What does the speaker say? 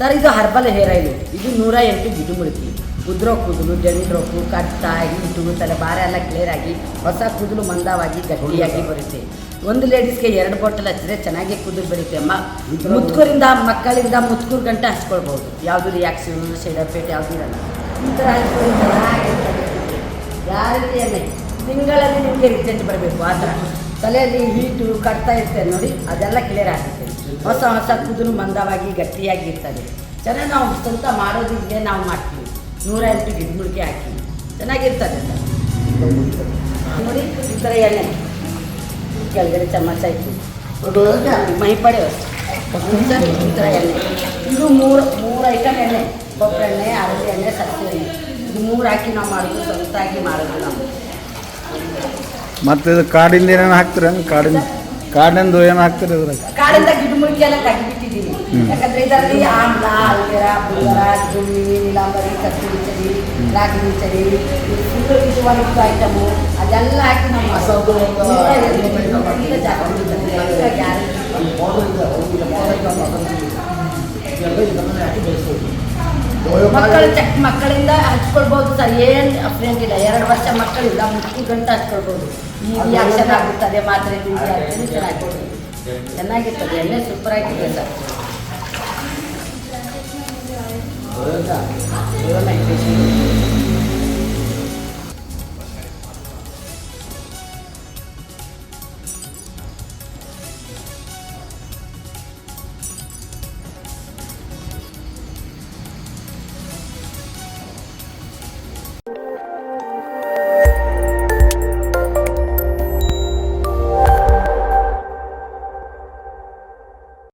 Sir, ಇದು herbal hair oil ಇದು ನೂರ ಎಂಟು ಗಿಡಮೂಲಿಕೆ ಉದ್ರೋ ಕೂದಲು ಜಂಡ್ರೋಕು ಕಟ್ಟ ಇಟ್ಟು ತಲೆ ಭಾರ ಎಲ್ಲ ಕ್ಲಿಯರ್ ಆಗಿ ಹೊಸ ಕೂದಲು ಮಂದವಾಗಿ ಗಟ್ಟಿಯಾಗಿ ಬರುತ್ತೆ. ಒಂದು ಲೇಡೀಸ್ಗೆ ಎರಡು ಬಾಟಲ್ ಹಚ್ಚಿದ್ರೆ ಚೆನ್ನಾಗಿ ಕೂದಲು ಬರುತ್ತೆ ಅಮ್ಮ. ಮುತ್ಕೂರಿಂದ ಮಕ್ಕಳಿಂದ ಮುತ್ಕೂರು ಗಂಟೆ ಹಚ್ಕೊಳ್ಬೋದು ಯಾವುದು ರಿಯಾಕ್ಷನ್ ಸೈಡ್ ಎಫೆಕ್ಟ್ ಯಾವುದೂ ಇರಲ್ಲ. ಈ ಥರ ತಿಂಗಳಲ್ಲಿ ನಿಮಗೆ ರಿಸಲ್ಟ್ ಬರಬೇಕು, ಆ ಥರ ತಲೆಯಲ್ಲಿ ಹೀಟು ಕಟ್ತಾ ಇರ್ತೇನೆ ನೋಡಿ, ಅದೆಲ್ಲ ಕ್ಲಿಯರ್ ಆಗುತ್ತೆ. ಹೊಸ ಹೊಸ ಕುದುರು ಮಂದವಾಗಿ ಗಟ್ಟಿಯಾಗಿರ್ತದೆ. ಚೆನ್ನಾಗಿ ನಾವು ಸ್ವಂತ ಮಾಡೋದಿದ್ದೆ ನಾವು ಮಾಡ್ತೀವಿ. ನೂರ ಎಂಟು ಗಿಡಮೂಲಿಕೆ ಹಾಕಿ. ಚೆನ್ನಾಗಿರ್ತದೆ. ನೋಡಿ ಈ ಥರ ಎಣ್ಣೆ. ಕೆಳಗಡೆ ಚಮಚ ಇತ್ತು ಮೈ ಪಡೆ ಈ ಥರ ಎಣ್ಣೆ. ಇದು ಮೂರು ಮೂರು ಐಟಮ್ ಎಣ್ಣೆ. ಕೊಬ್ಬರಿ ಎಣ್ಣೆ ಅರಳಿ ಎಣ್ಣೆ ಸಕ್ಕರೆ ಎಣ್ಣೆ. ಇದು ಮೂರು ಹಾಕಿ ನಾವು ಮಾಡೋದು ಸ್ವಂತಾಗಿ ಮಾಡೋದು ನಾವು. ಮತ್ತೆ ಇದು ಕಾಡಿಂದ ಏನೇನು ಹಾಕ್ತೀರ? ಕಾಡಿನ ಕಾಡಿಂದು ಏನು ಹಾಕ್ತೀರಿ ಇದ್ರಾಗ? ಕಾಡಿಂದ ಗಿಡಮೂಲಿಕೆ ಎಲ್ಲ ತೆಗೆದುಬಿಟ್ಟಿದ್ದೀನಿ ಯಾಕಂದ್ರೆ ಇದರಲ್ಲಿ ಆಮ್ಲ ಅಲ್ಗೆರ ಬುಲ್ವರ ಜುಮ್ಮಿ ನೀಲಾಂಬರಿ ಕಸ್ತೂರಿ ಚರಿ ರಾಗಿ ಚಳಿ ಫುಲ್ಲು ಇದು ಒಂದು ಐಟಮು ಅದೆಲ್ಲ ಹಾಕಿ ನಮ್ಮ ಮಾಡೋದು. ಮಕ್ಕಳು ಚೆಕ್ ಮಕ್ಕಳಿಂದ ಹಚ್ಕೊಳ್ಬೋದು ಸರ್. ಏನು ಅಫ್ರೆಂಟ್ ಇಲ್ಲ. ಎರಡು ವರ್ಷ ಮಕ್ಕಳಿಂದ ಮುಕ್ಕು ಗಂಟು ಹಚ್ಕೊಳ್ಬೋದು. ಈ ರಿಯಾಕ್ಷನ್ ಆಗುತ್ತದೆ ಮಾತ್ರೆ ಚೆನ್ನಾಗಿ ಚೆನ್ನಾಗಿರ್ತದೆ. ಎಣ್ಣೆ ಸೂಪರ್ ಆಗಿದೆ ಸರ್. ಹೌದಾ?